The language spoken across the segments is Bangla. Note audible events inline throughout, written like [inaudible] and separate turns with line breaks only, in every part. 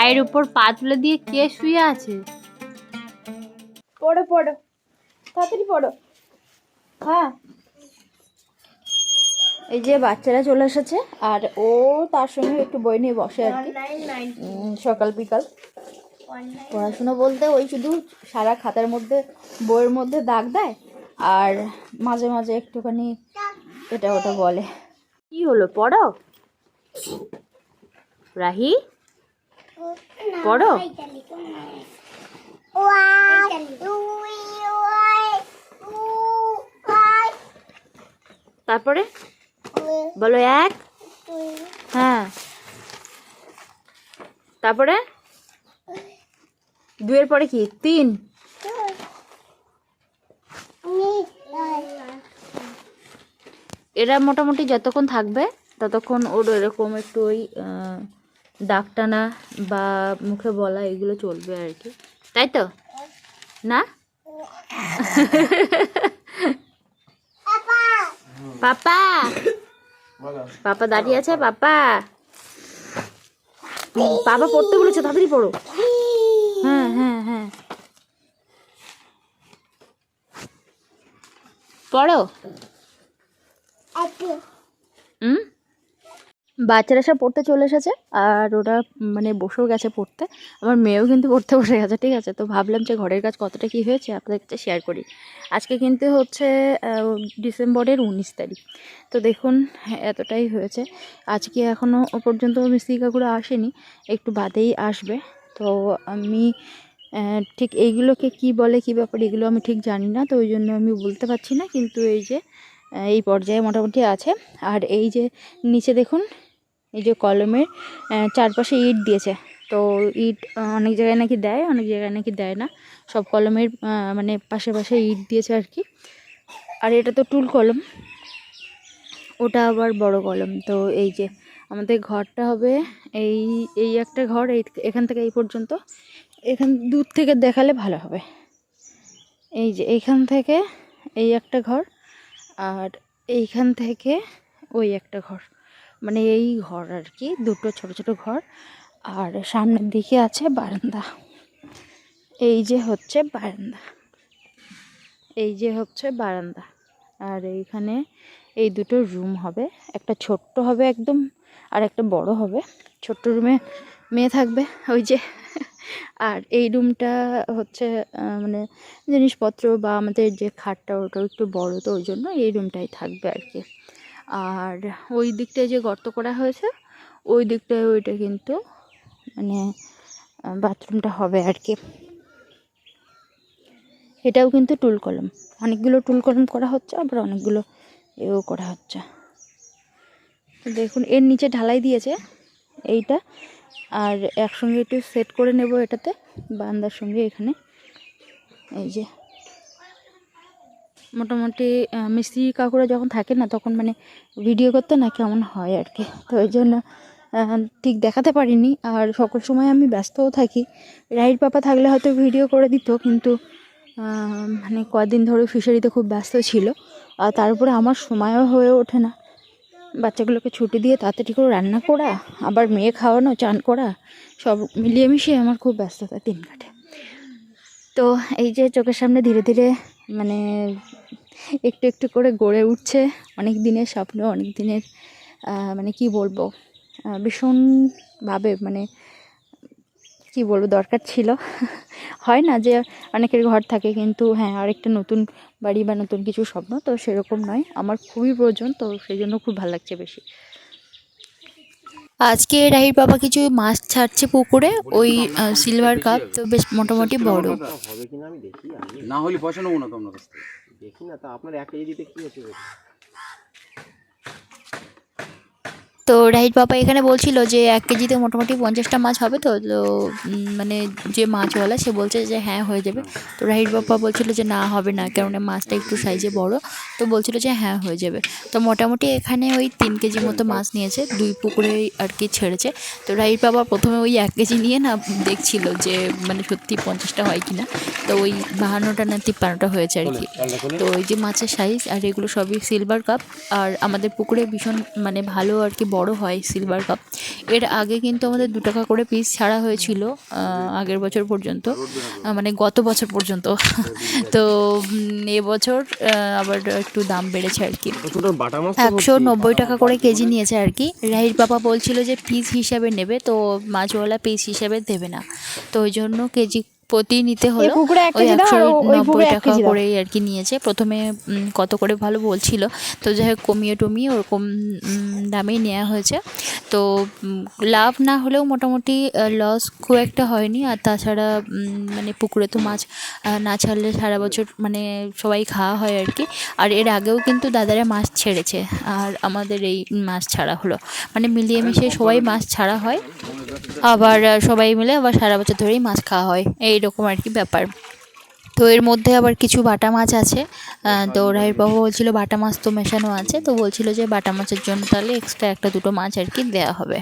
পায়ের উপর পা তুলে দিয়ে কে শুয়ে আছে?
পড়ো পড়ো। তাড়াতাড়ি পড়ো। হ্যাঁ। এই যে বাচ্চারা চলে এসেছে আর ও তার সঙ্গে একটু বই নিয়ে বসে আর কি। সকাল বিকাল। পড়াশুনো বলতে ওই শুধু সারা খাতার মধ্যে বইয়ের মধ্যে দাগ দেয় আর মাঝে মাঝে একটুখানি এটা ওটা বলে।
কি হলো? পড়ো। রাহি? তারপরে? বলো এক। হ্যাঁ। তারপরে? দুয়ের পরে কি? তিন। এরা মোটামুটি যতক্ষণ থাকবে, ততক্ষণ ওর এরকম একটু ওই দাগ টানা বা মুখে বলা এগুলো চলবে আর কি। তাই তো? না? পাপা! পাপা দাঁড়িয়ে আছে, পাপা! পাপা পড়তে বলেছে, তাড়াতাড়ি পড়ো। হ্যাঁ হ্যাঁ হ্যাঁ। পড়ো। বাচ্চারা সব পড়তে চলে এসেছে আর ওরা মানে বসেও গেছে পড়তে। আমার মেয়েও কিন্তু পড়তে বসে গেছে, ঠিক আছে? তো ভাবলাম যে ঘরের কাজ কতটা কী হয়েছে আপনাদের কাছে শেয়ার করি। আজকে কিন্তু হচ্ছে ডিসেম্বরের উনিশ তারিখ। তো দেখুন, এতটাই হয়েছে। আজকে এখনও পর্যন্ত মিস্ত্রি কাকুরা আসেনি, একটু বাদেই আসবে। তো আমি ঠিক এইগুলোকে কি বলে, কি ব্যাপার, এগুলো আমি ঠিক জানি না, তো ওই জন্য আমি বলতে পারছি না। কিন্তু এই যে এই পর্যায়ে মোটামুটি আছে। আর এই যে নিচে দেখুন এই যে কলমের চারপাশে ইট দিয়েছে। তো ইট অনেক জায়গায় নাকি দেয়, অনেক জায়গায় নাকি দেয় না। সব কলমের মানে পাশে পাশে ইট দিয়েছে আর কি। আর এটা তো টুল কলম, ওটা আবার বড় কলম। তো এই যে আমাদের ঘরটা হবে এই এই একটা ঘর, এই এখান থেকে এই পর্যন্ত। এখান, দূর থেকে দেখালে ভালো হবে। এই যে এইখান থেকে এই একটা ঘর, আর এইখান থেকে ওই একটা ঘর। মানে এই ঘর আর কি দুটো ছোট ছোট ঘর। আর সামনের দিকে আছে বারান্দা। এই যে হচ্ছে বারান্দা। এই যে হচ্ছে বারান্দা। আর এইখানে এই দুটো রুম হবে। একটা ছোট্ট হবে একদম, আর একটা বড় হবে। ছোট্ট রুমে মেয়ে থাকবে, ওই যে। আর এই রুমটা হচ্ছে মানে জিনিসপত্র বা আমাদের যে খাটটা ওটাও একটু বড়, তো ওই জন্য এই রুমটাই থাকবে আর কি আর ওই দিকটায় যে গর্ত করা হয়েছে, ওই দিকটায় ওইটা কিন্তু মানে বাথরুমটা হবে আর কি। এটাও কিন্তু টুল কলম। অনেকগুলো টুল কলম করা হচ্ছে, আবার অনেকগুলো এও করা হচ্ছে। দেখুন, এর নিচে ঢালাই দিয়েছে এইটা, আর একসঙ্গে একটু সেট করে নেব এটাতে, বান্দার সঙ্গে এখানে। এই যে মোটামুটি মিস্ত্রি কাকুরা যখন থাকে না, তখন মানে ভিডিও করতে না কেমন হয় আর কি তো ওই জন্য ঠিক দেখাতে পারিনি। আর সকল সময় আমি ব্যস্তও থাকি। রাইড পাপা থাকলে হয়তো ভিডিও করে দিত, কিন্তু মানে কদিন ধরে ফিশারিতে খুব ব্যস্ত ছিল। আর তার উপরে আমার সময়ও হয়ে ওঠে না। বাচ্চাগুলোকে ছুটি দিয়ে তাড়াতাড়ি করে রান্না করা, আবার মেয়ে খাওয়ানো, চান করা, সব মিলিয়ে মিশিয়ে আমার খুব ব্যস্ততা দিন কাটে। তো এই যে চোখের সামনে ধীরে ধীরে মানে একটু একটু করে গড়ে উঠছে। অনেক দিনের স্বপ্ন, অনেক দিনের মানে কি বলব ভীষণভাবে মানে কি বলব, দরকার ছিল। [laughs] হয় না যে অনেকের ঘর থাকে কিন্তু হ্যাঁ আরেকটা নতুন বাড়ি বা নতুন কিছু স্বপ্ন তো সেরকম নয়। আমার খুবই প্রয়োজন তো সেই জন্য খুব ভালো লাগছে বেশি।
আজকে রাহির বাবা কিছু মাছ ছাড়ছে পুকুরে ওই সিলভার কাপ তো বেশ মোটামুটি বড়।
আমি দেখি
না হলে পয়সা নেব না তো আপনার
দেখি না তা আপনার এক কেজি দিতে কি হচ্ছে দেখি।
তো রাহির বাবা এখানে বলছিল যে এক কেজিতে মোটামুটি পঞ্চাশটা মাছ হবে তো তো মানে যে মাছওয়ালা সে বলছে যে হ্যাঁ হয়ে যাবে। তো রাহির বাবা বলছিল যে না হবে না কেননা মাছটা একটু সাইজে বড়। তো বলছিল যে হ্যাঁ হয়ে যাবে। তো মোটামুটি এখানে ওই তিন কেজি মতো মাছ নিয়েছে দুই পুকুরে আর কি ছেড়েছে। তো রাহির বাবা প্রথমে ওই এক কেজি নিয়ে না দেখছিল যে মানে সত্যি পঞ্চাশটা হয় কি না তো ওই বাহান্নটা না তিপ্পান্নটা হয়েছে আর কি। তো ওই যে মাছের সাইজ আর এগুলো সবই সিলভার কাপ আর আমাদের পুকুরে ভীষণ মানে ভালো আর কি বড় বড় হয় সিলভার কাপ এর আগে কিন্তু আমাদের দু টাকা করে পিস ছাড়া হয়েছিল আগের বছর পর্যন্ত মানে গত বছর পর্যন্ত। [laughs] তো এবছর আবার একটু দাম বেড়েছে আর কি। একশো নব্বই টাকা করে কেজি নিয়েছে আর কি। রাহির বাবা বলছিল যে পিস হিসাবে নেবে তো মাছওয়ালা পিস হিসাবে দেবে না। তো ওই জন্য কেজি প্রতি নিতে হলো। ওই একশো নব্বই টাকা করেই আর কি নিয়েছে। প্রথমে কত করে ভালো বলছিল। তো যাই হোক কমিয়ে টমিয়ে ওরকম দামেই নেওয়া হয়েছে। তো লাভ না হলেও মোটামুটি লস খুব একটা হয়নি। আর তাছাড়া মানে পুকুরে তো মাছ না ছাড়লে সারা বছর মানে সবাই খাওয়া হয় আর কি। আর এর আগেও কিন্তু দাদারা মাছ ছেড়েছে। আর আমাদের এই মাছ ছাড়া হলো। মানে মিলিয়ে মিশিয়ে সবাই মাছ ছাড়া হয়। আবার সবাই মিলে আবার সারা বছর ধরেই মাছ খাওয়া হয়। এইরকম আর কি ব্যাপার। তো এর মধ্যে আবার কিছু বাটা মাছ আছে। তো রায়ের বাবা বলছিল বাটা মাছ তো মেশানো আছে তো বলছিল যে বাটা মাছের জন্য তাহলে এক্সট্রা একটা দুটো মাছ আর কি দেওয়া হবে।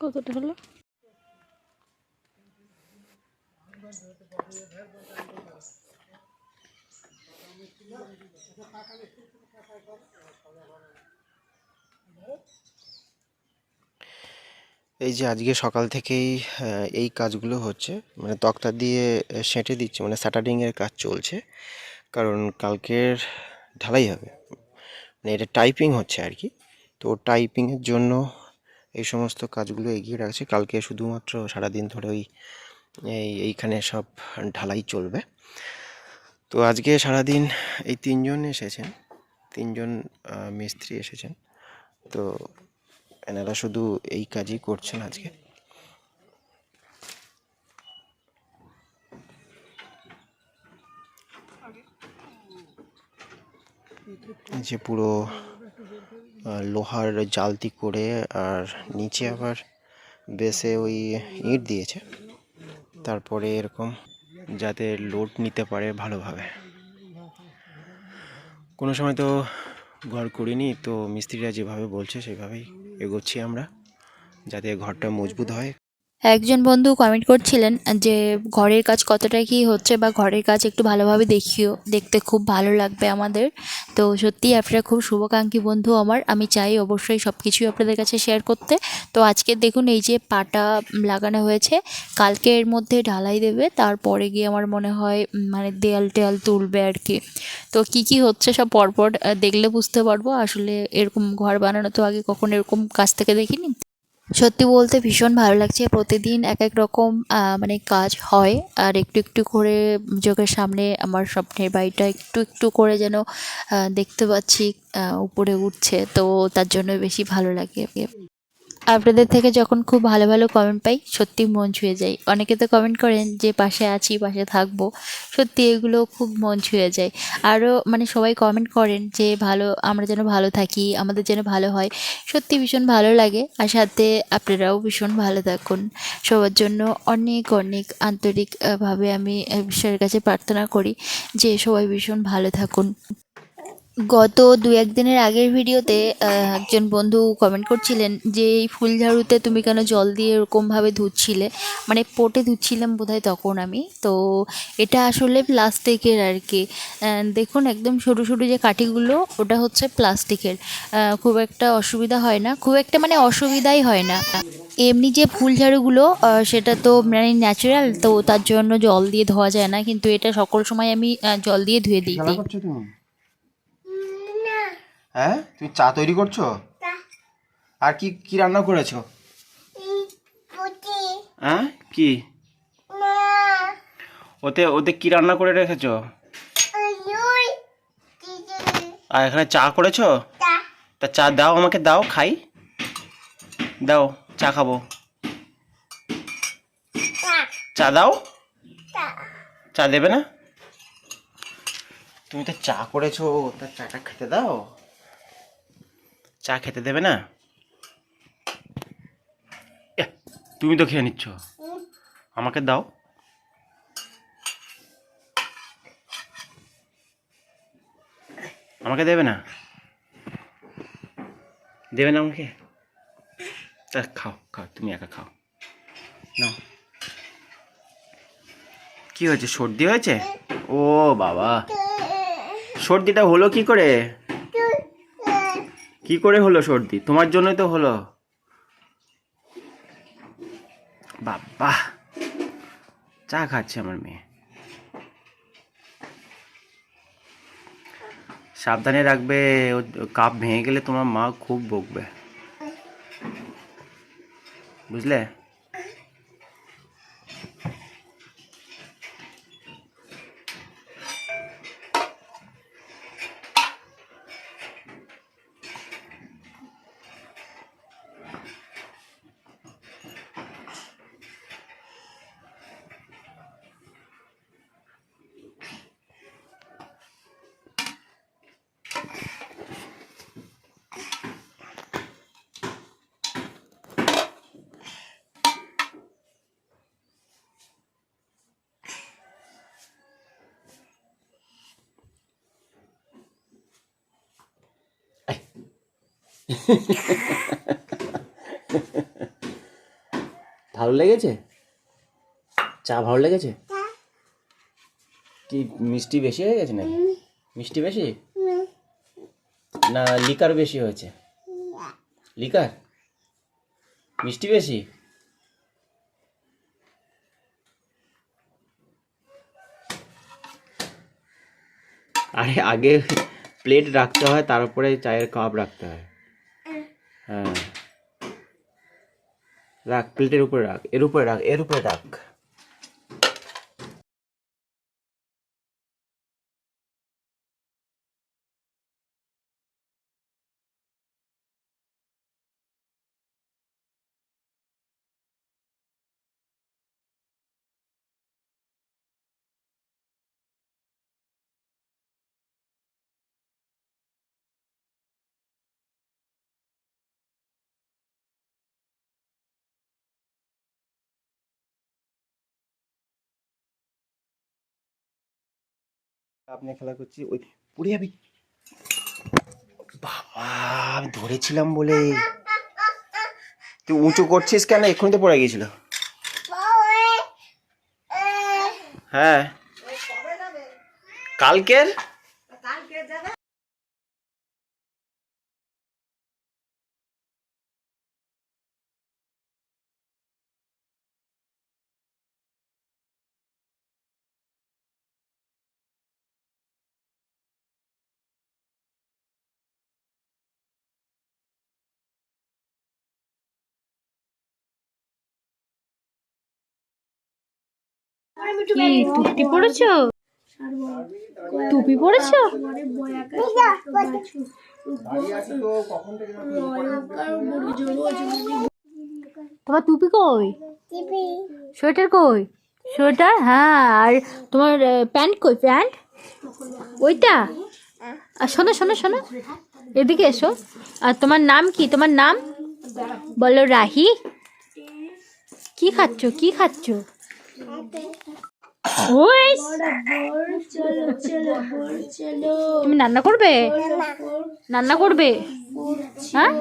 কতটা হলো?
এই যে আজকে সকাল থেকেই এই কাজগুলো হচ্ছে মানে তক্তা দিয়ে সেঁটে দিচ্ছে মানে স্যাটারিং এর কাজ চলছে, কারণ কালকের ঢালাই হবে। মানে এটা টাইপিং হচ্ছে আর কি, তো টাইপিংয়ের জন্য এই সমস্ত কাজগুলো এগিয়ে রাখছে। কালকে শুধুমাত্র সারাদিন ধরে ওই, এই, এইখানে সব ঢালাই চলবে। তো আজকে সারাদিন এই তিনজন এসেছেন, তিনজন মিস্ত্রি এসেছেন। তো এনারা শুধু এই কাজই করছেন আজকে। যে পুরো লোহার জালতি করে আর নিচে আবার বেসে ওই ইট দিয়েছে। তারপরে এরকম যাতে লোড নিতে পারে ভালোভাবে। কোনো সময় তো ঘর করিনি, তো মিস্ত্রিরা যেভাবে বলছে সেভাবেই এগোচ্ছি আমরা, যাতে ঘরটা মজবুত হয়।
একজন বন্ধু কমেন্ট করছিলেন যে, ঘরের কাজ কতটা কি হচ্ছে বা ঘরের কাজ একটু ভালোভাবে দেখিও, দেখতে খুব ভালো লাগবে আমাদের। তো সত্যিই আপনারা খুব শুভকাঙ্ক্ষী বন্ধু আমার। আমি চাই অবশ্যই সব কিছুই আপনাদের কাছে শেয়ার করতে। তো আজকে দেখুন এই যে পাটা লাগানো হয়েছে, কালকে এর মধ্যে ঢালাই দেবে, তারপরে গিয়ে আমার মনে হয় মানে দেয়াল টেয়াল তুলবে আর কি। তো কি কি হচ্ছে সব পরপর দেখলে বুঝতে পারব। আসলে এরকম ঘর বানানো তো আগে কখনো এরকম কাজ থেকে দেখিনি। সত্যি বলতে ভীষণ ভালো লাগছে। প্রতিদিন এক এক রকম মানে কাজ হয় আর একটু একটু করে চোখের সামনে আমার স্বপ্নের বাড়িটা একটু একটু করে যেন দেখতে পাচ্ছি উপরে উঠছে। তো তার জন্য বেশি ভালো লাগে। আপনাদের থেকে যখন খুব ভালো ভালো কমেন্ট পাই, সত্যি মন ছুঁয়ে যায় অনেকে তো কমেন্ট করেন যে, পাশে আছি, পাশে থাকব। সত্যি এগুলো খুব মন ছুঁয়ে যায়। আরও মানে সবাই কমেন্ট করেন যে, ভালো, আমরা যেন ভালো থাকি, আমাদের যেন ভালো হয়। সত্যি ভীষণ ভালো লাগে। আর সাথে আপনারাও ভীষণ ভালো থাকুন। সবার জন্য অনেক অনেক আন্তরিকভাবে আমি ঈশ্বরের কাছে প্রার্থনা করি যে, সবাই ভীষণ ভালো থাকুন। গত দু একদিনের আগের ভিডিওতে একজন বন্ধু কমেন্ট করছিলেন যে, এই ফুল ঝাড়ুতে তুমি কেন জল দিয়ে এরকমভাবে ধুচ্ছিলে? মানে পটে ধুচ্ছিলাম বোধহয় তখন আমি। তো এটা আসলে প্লাস্টিকের আর কি। দেখুন, একদম সরু সরু যে কাঠিগুলো, ওটা হচ্ছে প্লাস্টিকের। খুব একটা অসুবিধা হয় না। খুব একটা মানে অসুবিধাই হয় না। এমনি যে ফুল ঝাড়ুগুলো সেটা তো মানে ন্যাচারাল তো তার জন্য জল দিয়ে ধোয়া যায় না। কিন্তু এটা সকল সময় আমি জল দিয়ে ধুয়ে দিই।
হ্যাঁ? তুমি চা তৈরি করছ? আর কি কি রান্না করেছ? হ্যাঁ? কি? ওতে ওতে কি রান্না করে রেখেছো? আর এখানে চা করেছ? তা চা দাও আমাকে দাও খাই। দাও চা খাব। চা। দাও? চা দেবে না? তুমি তো চা করেছ তা চাটা খেতে দাও। চা খেতে দেবে না? তুমি তো খেয়ে নিচ্ছ। আমাকে দাও। আমাকে দেবে না? দেবে না আমাকে? তা খাও খাও, তুমি একা খাও। না কি হয়েছে, সর্দি হয়েছে? ও বাবা। সর্দিটা হলো কি করে? কি করে হলো সর্দি? তোমার জন্যই তো হলো। বাবা, চা খাচ্ছে আমার মেয়ে। সাবধানে রাখবে, ও কাপ ভেঙে গেলে তোমার মা খুব বকবে। বুঝলে? ভালো লেগেছে? চা ভালো লেগেছে? কি মিষ্টি বেশি হয়ে গেছে নাকি? মিষ্টি বেশি? না লিকার বেশি হয়েছে? লিকার? মিষ্টি বেশি? আরে আগে প্লেট রাখতে হয় তারপরে চায়ের কাপ রাখতে হয়। হ্যাঁ। রাখ প্লেটের উপরে রাখ এর উপরে রাখ এর উপরে রাখ। আপনি খেলা করছি, ওই পড়ে যাবি। বাবা, আমি ধরেছিলাম বলে। তুই উঁচু করছিস কেন? এক্ষুনি তো পড়ে গিয়েছিল। হ্যাঁ। কালকের?
টুপি পড়েছো টুপি পড়েছো তোমার টুপি কই? সোয়েটার কই? সোয়েটার? হ্যাঁ আর তোমার প্যান্ট কই, প্যান্ট? ওইটা? আর শোনো শোনো শোনো, এদিকে এসো। আর তোমার নাম কি? তোমার নাম? বলো রাহি। কি খাচ্ছ? কি খাচ্ছ? তুমি রান্না করবে? রান্না করবে? হ্যাঁ?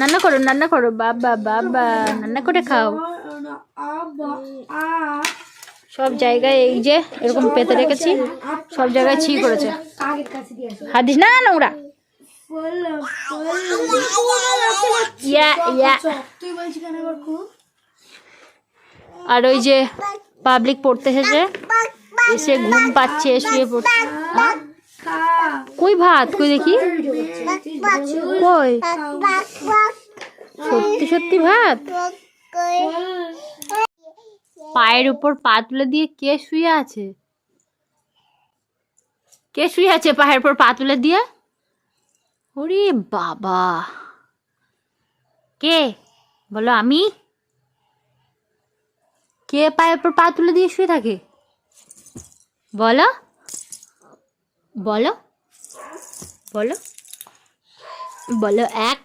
রান্না করো রান্না করো। বাবা বাবা রান্না করে খাও। সব জায়গায় এই যে, এরকম পেতে রেখেছি সব জায়গায় ছি করেছে। হাত দিস না, নোংরা। ইয়া ইয়া। আর ওই যে পাবলিক পড়তে এসেছে। এসে ঘুম পাচ্ছে, শুয়ে পড়ছে? কই ভাত? কই দেখি? কই? সত্যি সত্যি ভাত? পায়ের উপর পা তুলে দিয়ে কে শুয়ে আছে? কে শুয়ে আছে পায়ের উপর পা তুলে দিয়ে? ওরে বাবা। কে? বলো আমি? কে পায়ের উপর পা তুলে দিয়ে শুয়ে থাকে? বলো। বলো। বলো। বলো এক।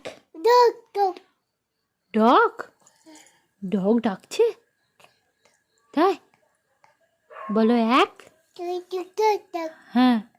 Dock dog. ডাকছে? তাই? বলো এক। হ্যাঁ।